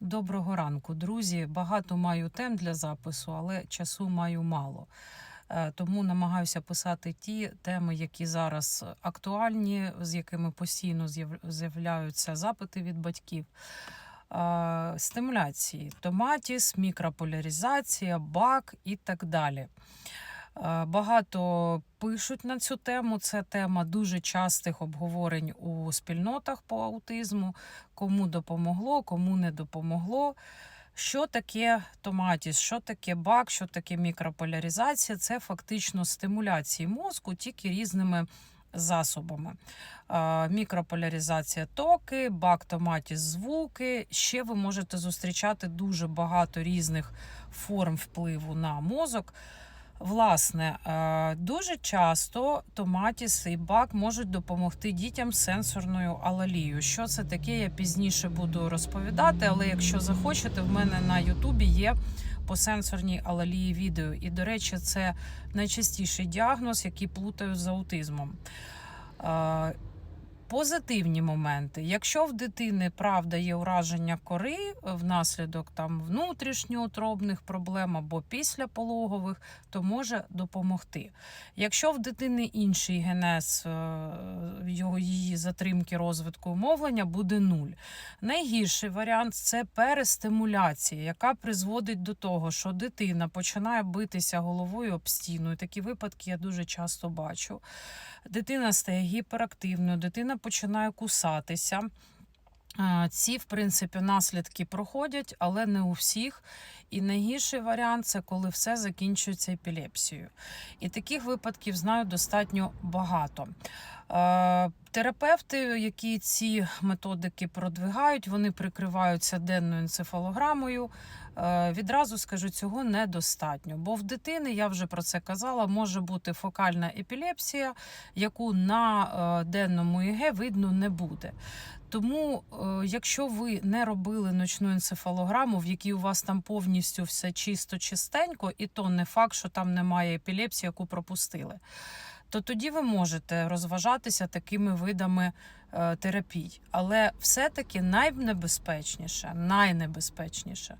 Доброго ранку, друзі. Багато маю тем для запису, але часу маю мало. Е, Тому намагаюся писати ті теми, які зараз актуальні, з якими постійно з'яв- з'являються запити від батьків. Е, Стимуляції, томатіс, мікрополяризація, бак і так далі. Е, Багато пишуть на цю тему. Це тема дуже частих обговорень у спільнотах по аутизму. Кому допомогло, кому не допомогло. Що таке томатіс, що таке бак, що таке мікрополяризація? Це фактично стимуляції мозку тільки різними засобами. Е, Мікрополяризація токи, бак томатіс звуки. Ще ви можете зустрічати дуже багато різних форм впливу на мозок. Власне, е, дуже часто томатіс і бак можуть допомогти дітям з сенсорною алалією. Що це таке, я пізніше буду розповідати, але якщо захочете, в мене на Ютубі є по сенсорній алалії відео. І, до речі, це найчастіший діагноз, який плутають з аутизмом. Е, Позитивні моменти. Якщо в дитини правда є ураження кори внаслідок там внутрішньоутробних проблем або післяпологових, то може допомогти. Якщо в дитини інший генез е, його її затримки розвитку мовлення буде нуль. Найгірший варіант це перестимуляція, яка призводить до того, що дитина починає битися головою об стіну. І такі випадки я дуже часто бачу. Дитина стає гіперактивною, дитина починає кусатися. Ці, в принципі, наслідки проходять, але не у всіх. І найгірший варіант це коли все закінчується епілепсією. І таких випадків знаю достатньо багато. Терапевти, які ці методики продвигають, вони прикриваються денною енцефалограмою. Е, Відразу скажу, цього недостатньо, бо в дитини, я вже про це казала, може бути фокальна епілепсія, яку на е, денному ІГ видно не буде. Тому, е, якщо ви не робили ночну енцефалограму, в якій у вас там повністю все чисто чистенько, і то не факт, що там немає епілепсії, яку пропустили, то тоді ви можете розважатися такими видами е, терапій. Але все-таки найнебезпечніше, найнебезпечніше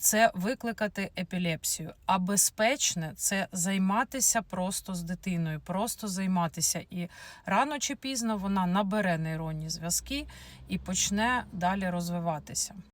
це викликати епілепсію. А безпечне це займатися просто з дитиною, просто займатися. І рано чи пізно вона набере нейронні зв'язки і почне далі розвиватися.